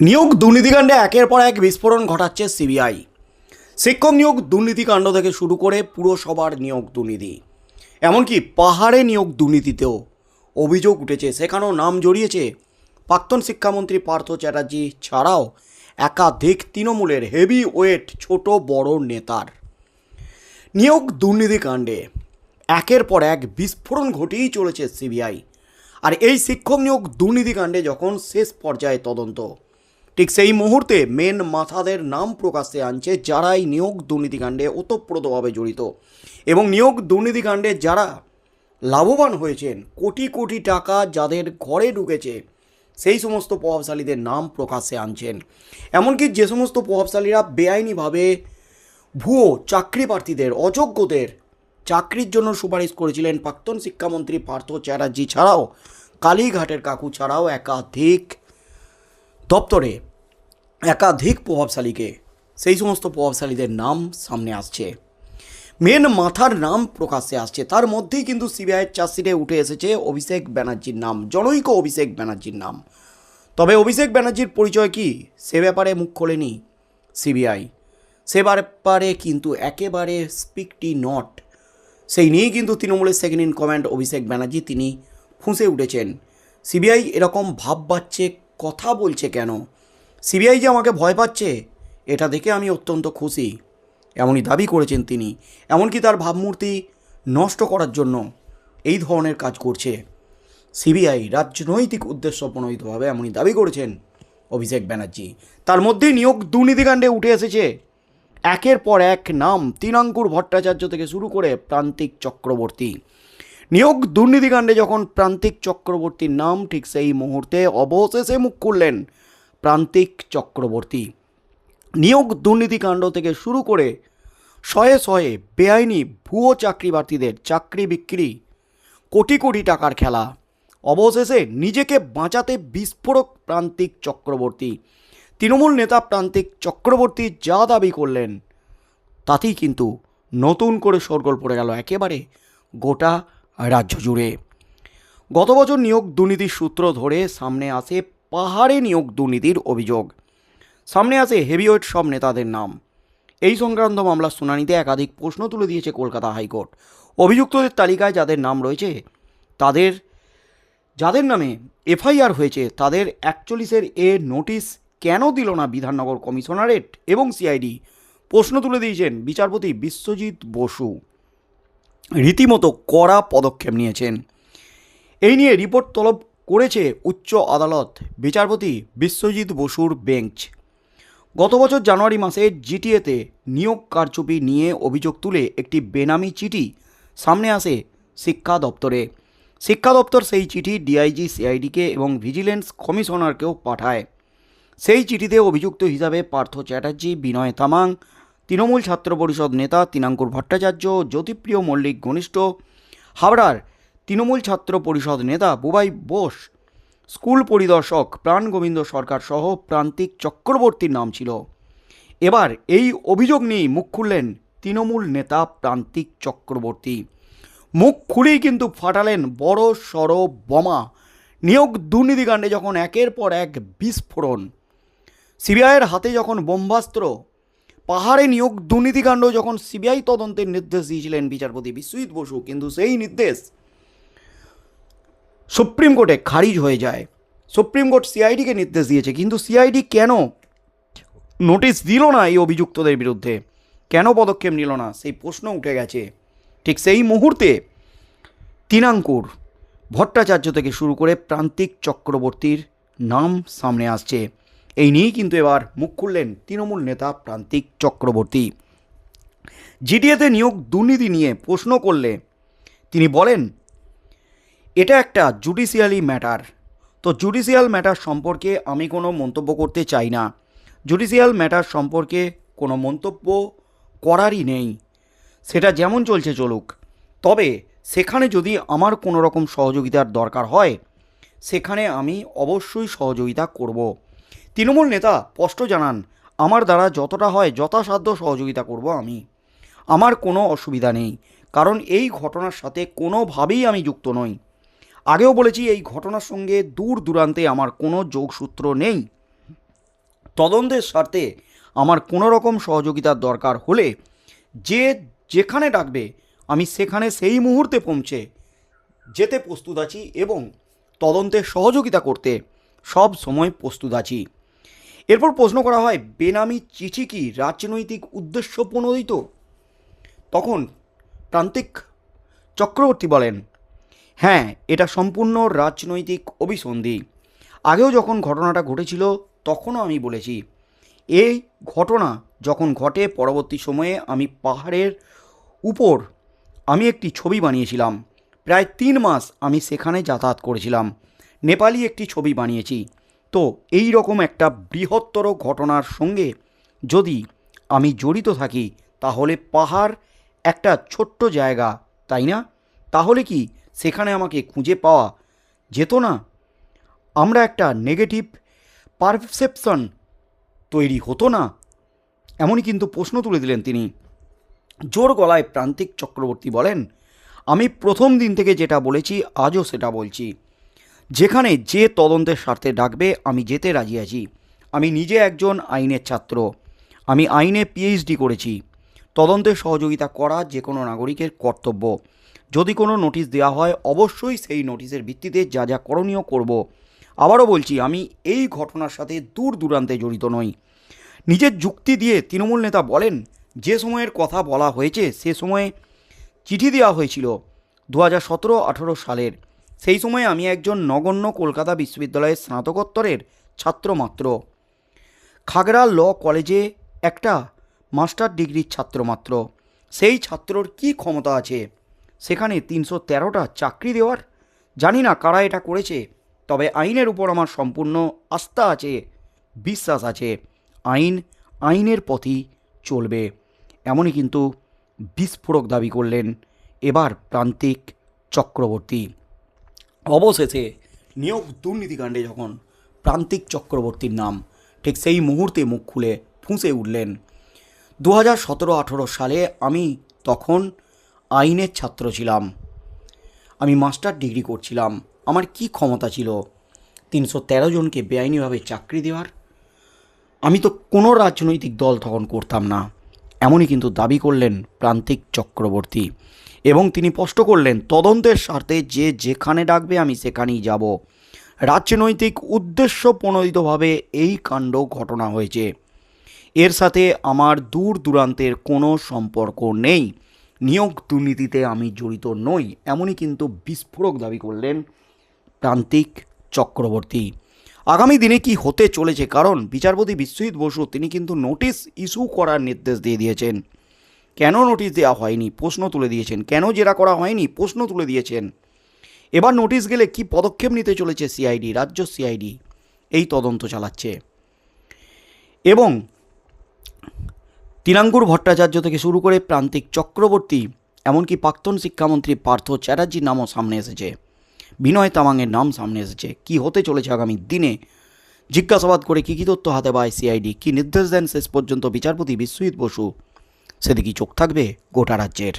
নিয়োগ দুর্নীতিকাণ্ডে একের পর এক বিস্ফোরণ ঘটাচ্ছে সিবিআই। শিক্ষক নিয়োগ দুর্নীতিকাণ্ড থেকে শুরু করে পুরসভার নিয়োগ দুর্নীতি। এমনকি পাহাড়ে নিয়োগ দুর্নীতিতেও অভিযোগ উঠেছে। সেখানেও নাম জড়িয়েছে প্রাক্তন শিক্ষামন্ত্রী পার্থ চ্যাটার্জি ছাড়াও একাধিক তৃণমূলের হেভি ওয়েট ছোট বড় নেতার। নিয়োগ দুর্নীতিকাণ্ডে একের পর এক বিস্ফোরণ ঘটিয়েই চলেছে সিবিআই। আর এই শিক্ষক নিয়োগ দুর্নীতিকাণ্ডে যখন শেষ পর্যায়ে তদন্ত ঠিক সেই মুহূর্তে মেন মাথাদের নাম প্রকাশ্যে আনছে যারা এই নিয়োগ দুর্নীতিকাণ্ডে ওতপ্রোতভাবে জড়িত। এবং নিয়োগ দুর্নীতিকাণ্ডে যারা লাভবান হয়েছেন, কোটি কোটি টাকা যাদের ঘরে ঢুকেছে, সেই সমস্ত প্রভাবশালীদের নাম প্রকাশ্যে আনছেন। এমনকি যে সমস্ত প্রভাবশালীরা বেআইনিভাবে ভুয়ো চাকরি প্রার্থীদের, অযোগ্যদের চাকরির জন্য সুপারিশ করেছিলেন প্রাক্তন শিক্ষামন্ত্রী পার্থ চ্যাটার্জি ছাড়াও, কালীঘাটের কাকু ছাড়াও একাধিক দপ্তরে একাধিক প্রভাবশালীকে, সেই সমস্ত প্রভাবশালীদের নাম সামনে আসছে। মেন মাথার নাম প্রকাশ্যে আসছে। তার মধ্যেই কিন্তু সিবিআইয়ের চার্জশিটে উঠে এসেছে অভিষেক ব্যানার্জির নাম, জনৈক অভিষেক ব্যানার্জির নাম। তবে অভিষেক ব্যানার্জির পরিচয় কি? সে ব্যাপারে মুখ খোলেনি সিবিআই। সে ব্যাপারে কিন্তু একেবারে স্পিকটি নট। সেই নিয়েই কিন্তু তৃণমূলের second in command Abhishek Banerjee তিনি ফুঁসে উঠেছেন। সিবিআই এরকম ভাব পাচ্ছে কথা বলছে কেন? সিবিআই যে আমাকে ভয় পাচ্ছে, এটা দেখে আমি অত্যন্ত খুশি। এমনই দাবি করেছেন তিনি। এমনকি তার ভাবমূর্তি নষ্ট করার জন্য এই ধরনের কাজ করছে। সিবিআই রাজনৈতিক উদ্দেশ্য প্রণোদিতভাবে এমনই দাবি করেছেন অভিষেক ব্যানার্জি। তার মধ্যেই নিয়োগ দুর্নীতিকাণ্ডে উঠে এসেছে। একের পর এক নাম তিনাঙ্কুর ভট্টাচার্য থেকে শুরু করে প্রান্তিক চক্রবর্তী। নিয়োগ দুর্নীতিকাণ্ডে যখন প্রান্তিক চক্রবর্তীর নাম ঠিক সেই মুহূর্তে অবশেষে মুখ খুললেন প্রান্তিক চক্রবর্তী। নিয়োগ দুর্নীতিকাণ্ড থেকে শুরু করে শয়ে শয়ে বেআইনি ভুয়ো চাকরি প্রার্থীদের চাকরি বিক্রি, কোটি কোটি টাকার খেলা। অবশেষে নিজেকে বাঁচাতে বিস্ফোরক প্রান্তিক চক্রবর্তী। তৃণমূল নেতা প্রান্তিক চক্রবর্তী যা দাবি করলেন, তাতেই কিন্তু নতুন করে শোরগোল পড়ে গেল একেবারে গোটা রাজ্য জুড়ে। গত বছর নিয়োগ দুর্নীতির সূত্র ধরে সামনে আসে পাহাড়ে নিয়োগ দুর্নীতির অভিযোগ। সামনে আসে হেভিওয়েট সব নেতাদের নাম। এই সংক্রান্ত মামলার শুনানিতে একাধিক প্রশ্ন তুলে দিয়েছে কলকাতা হাইকোর্ট। অভিযুক্তদের তালিকায় যাদের নাম রয়েছে, তাদের, যাদের নামে এফআইআর হয়েছে, তাদের একচল্লিশের এ নোটিশ কেন দিল না বিধাননগর কমিশনারেট এবং সিআইডি? প্রশ্ন তুলে দিয়েছেন বিচারপতি বিশ্বজিৎ বসু। রীতিমতো কড়া পদক্ষেপ নিয়েছেন। এই নিয়ে রিপোর্ট তলব করেছে উচ্চ আদালত। বিচারপতি বিশ্বজিৎ বসুর বেঞ্চ। গত বছর জানুয়ারি মাসে জিটিএতে নিয়োগ কারচুপি নিয়ে অভিযোগ তুলে একটি বেনামি চিঠি সামনে আসে শিক্ষা দপ্তরে। শিক্ষা দপ্তর সেই চিঠি ডিআইজি, সিআইডিকে এবং ভিজিলেন্স কমিশনারকেও পাঠায়। সেই চিঠিতে অভিযুক্ত হিসাবে পার্থ চ্যাটার্জি, বিনয় তামাং, তৃণমূল ছাত্র পরিষদ নেতা তিনাঙ্কুর ভট্টাচার্য, জ্যোতিপ্রিয় মল্লিক ঘনিষ্ঠ হাওড়ার তৃণমূল ছাত্র পরিষদ নেতা বুবাই বোস, স্কুল পরিদর্শক প্রাণ গোবিন্দ সরকার সহ প্রান্তিক চক্রবর্তীর নাম ছিল। এবার এই অভিযোগ নিয়েই মুখ খুললেন তৃণমূল নেতা প্রান্তিক চক্রবর্তী। মুখ খুলেই কিন্তু ফাটালেন বড় সড় বোমা। নিয়োগ দুর্নীতিকাণ্ডে যখন একের পর এক বিস্ফোরণ। সিবিআইয়ের হাতে যখন বোম্বাস্ত্র, পাহাড়ে নিয়োগ দুর্নীতিকাণ্ড যখন সিবিআই তদন্তের নির্দেশ দিয়েছিলেন বিচারপতি বিশ্বজিৎ বসু, কিন্তু সেই নির্দেশ সুপ্রিম কোর্টে খারিজ হয়ে যায়। সুপ্রিম কোর্ট সিআইডিকে নির্দেশ দিয়েছে, কিন্তু সিআইডি কেন নোটিশ দিল না এই অভিযুক্তদের বিরুদ্ধে? কেন পদক্ষেপ নিল না? সেই প্রশ্ন উঠে গেছে। ঠিক সেই মুহূর্তে তিনাঙ্কুর ভট্টাচার্য থেকে শুরু করে প্রান্তিক চক্রবর্তীর নাম সামনে আসছে। এই নিয়েই কিন্তু এবার মুখ খুললেন তৃণমূল নেতা প্রান্তিক চক্রবর্তী। জিডিএতে নিয়োগ দুর্নীতি নিয়ে প্রশ্ন করলে তিনি বলেন এটা একটা জুডিশিয়ালি ম্যাটার তো জুডিশিয়াল ম্যাটার সম্পর্কে আমি কোনো মন্তব্য করতে চাই না। জুডিশিয়াল ম্যাটার সম্পর্কে কোনো মন্তব্য করারই নেই। সেটা যেমন চলছে চলুক। তবে সেখানে যদি আমার কোনো রকম সহযোগিতার দরকার হয়, সেখানে আমি অবশ্যই সহযোগিতা করব। তৃণমূল নেতা স্পষ্ট জানান, আমার দ্বারা যতটা হয় যথাসাধ্য সহযোগিতা করব আমি। আমার কোনো অসুবিধা নেই। কারণ এই ঘটনার সাথে কোনোভাবেই আমি যুক্ত নই। আগেও বলেছি, এই ঘটনার সঙ্গে দূর দূরান্তে আমার কোনো যোগসূত্র নেই। তদন্তের স্বার্থে আমার কোনো রকম সহযোগিতার দরকার হলে যে যেখানে ডাকবে, আমি সেখানে সেই মুহূর্তে পৌঁছে যেতে প্রস্তুত আছি এবং তদন্তে সহযোগিতা করতে সব সময় প্রস্তুত আছি। এরপর প্রশ্ন করা হয়, বেনামি চিঠি কি রাজনৈতিক উদ্দেশ্য প্রণোদিত? তখন প্রান্তিক চক্রবর্তী বলেন হ্যাঁ এটা সম্পূর্ণ রাজনৈতিক অভিসন্ধি। আগেও যখন ঘটনাটা ঘটেছিল, তখনও আমি বলেছি এই ঘটনা যখন ঘটে পরবর্তী সময়ে আমি পাহাড়ের উপর, আমি একটি ছবি বানিয়েছিলাম। প্রায় তিন মাস আমি সেখানে যাতায়াত করেছিলাম। নেপালি একটি ছবি বানিয়েছি। তো এই রকম একটা বৃহত্তর ঘটনার সঙ্গে যদি আমি জড়িত থাকি, তাহলে পাহাড় একটা ছোট্ট জায়গা, তাই না? তাহলে কি সেখানে আমাকে খুঁজে পাওয়া যেত না। আমরা একটা নেগেটিভ পারসেপশন তৈরি হতো না। এমনই কিন্তু প্রশ্ন তুলে দিলেন তিনি। জোর গলায় প্রান্তিক চক্রবর্তী বলেন, আমি প্রথম দিন থেকে যেটা বলেছি, আজও সেটা বলছি। যেখানে যে তদন্তের স্বার্থে ডাকবে, আমি যেতে রাজি আছি। আমি নিজে একজন আইনের ছাত্র। আমি আইনে পিএইচডি করেছি। তদন্তের সহযোগিতা করা যে কোনো নাগরিকের কর্তব্য। যদি কোনো নোটিশ দেওয়া হয়, অবশ্যই সেই নোটিশের ভিত্তিতে যা যা করণীয় করব। আবারও বলছি, আমি এই ঘটনার সাথে দূর দূরান্তে জড়িত নই। নিজের যুক্তি দিয়ে তৃণমূল নেতা বলেন, যে সময়ের কথা বলা হয়েছে, সে সময়ে চিঠি দেওয়া হয়েছিল দু হাজার সতেরো আঠেরো সালের। সেই সময় আমি একজন নগণ্য কলকাতা বিশ্ববিদ্যালয়ের স্নাতকোত্তরের ছাত্র মাত্র। খাগড়া ল কলেজে একটা মাস্টার ডিগ্রির ছাত্র মাত্র। সেই ছাত্রর কি ক্ষমতা আছে? সেখানে তিনশো তেরোটা চাকরি দেওয়ার? জানি না কারা এটা করেছে, তবে আইনের উপর আমার সম্পূর্ণ আস্থা আছে, বিশ্বাস আছে। আইন, আইনের পথই চলবে। এমনই কিন্তু বিস্ফোরক দাবি করলেন এবার প্রান্তিক চক্রবর্তী। অবশেষে নিয়োগ দুর্নীতিকাণ্ডে যখন প্রান্তিক চক্রবর্তীর নাম, ঠিক সেই মুহূর্তে মুখ খুলে ফুঁসে উঠলেন। দু হাজার সতেরো আঠেরো সালে আমি তখন আইনের ছাত্র ছিলাম। আমি মাস্টার ডিগ্রি করছিলাম। আমার কি ক্ষমতা ছিল? তিনশো তেরো জনকে বেআইনিভাবে চাকরি দেওয়ার? আমি তো কোনো রাজনৈতিক দল তখন করতাম না। এমনই কিন্তু দাবি করলেন প্রান্তিক চক্রবর্তী এবং তিনি স্পষ্ট করলেন, তদন্তের স্বার্থে যে যেখানে ডাকবে আমি সেখানেই যাব। রাজনৈতিক উদ্দেশ্য প্রণোদিতভাবে এই কাণ্ড ঘটনা হয়েছে। এর সাথে আমার দূর দূরান্তের কোনো সম্পর্ক নেই। নিয়োগ দুর্নীতিতে আমি জড়িত নই, এমনই কিন্তু বিস্ফোরক দাবি করলেন প্রান্তিক চক্রবর্তী। আগামী দিনে কি হতে চলেছে? কারণ বিচারপতি বিশ্বজিৎ বসু, তিনি কিন্তু নোটিশ ইস্যু করার নির্দেশ দিয়ে দিয়েছেন। কেন নোটিশ দেওয়া হয়নি? প্রশ্ন তুলে দিয়েছেন। কেন জেরা করা হয়নি? প্রশ্ন তুলে দিয়েছেন। এবার নোটিশ গেলে কি পদক্ষেপ নিতে চলেছে সিআইডি, রাজ্য সিআইডি? এই তদন্ত চালাচ্ছে। এবং তিনাঙ্কুর ভট্টাচার্য থেকে শুরু করে প্রান্তিক চক্রবর্তী, এমনকি প্রাক্তন শিক্ষামন্ত্রী পার্থ চ্যাটার্জির নামও সামনে এসেছে। বিনয় তামাংয়ের নাম সামনে এসেছে। কি হতে চলেছে আগামী দিনে? জিজ্ঞাসাবাদ করে কী কী তথ্য হাতে পায় সিআইডি? কী নির্দেশ দেন শেষ পর্যন্ত বিচারপতি বিশ্বজিৎ বসু? সেদিকেই চোখ থাকবে গোটা রাজ্যের।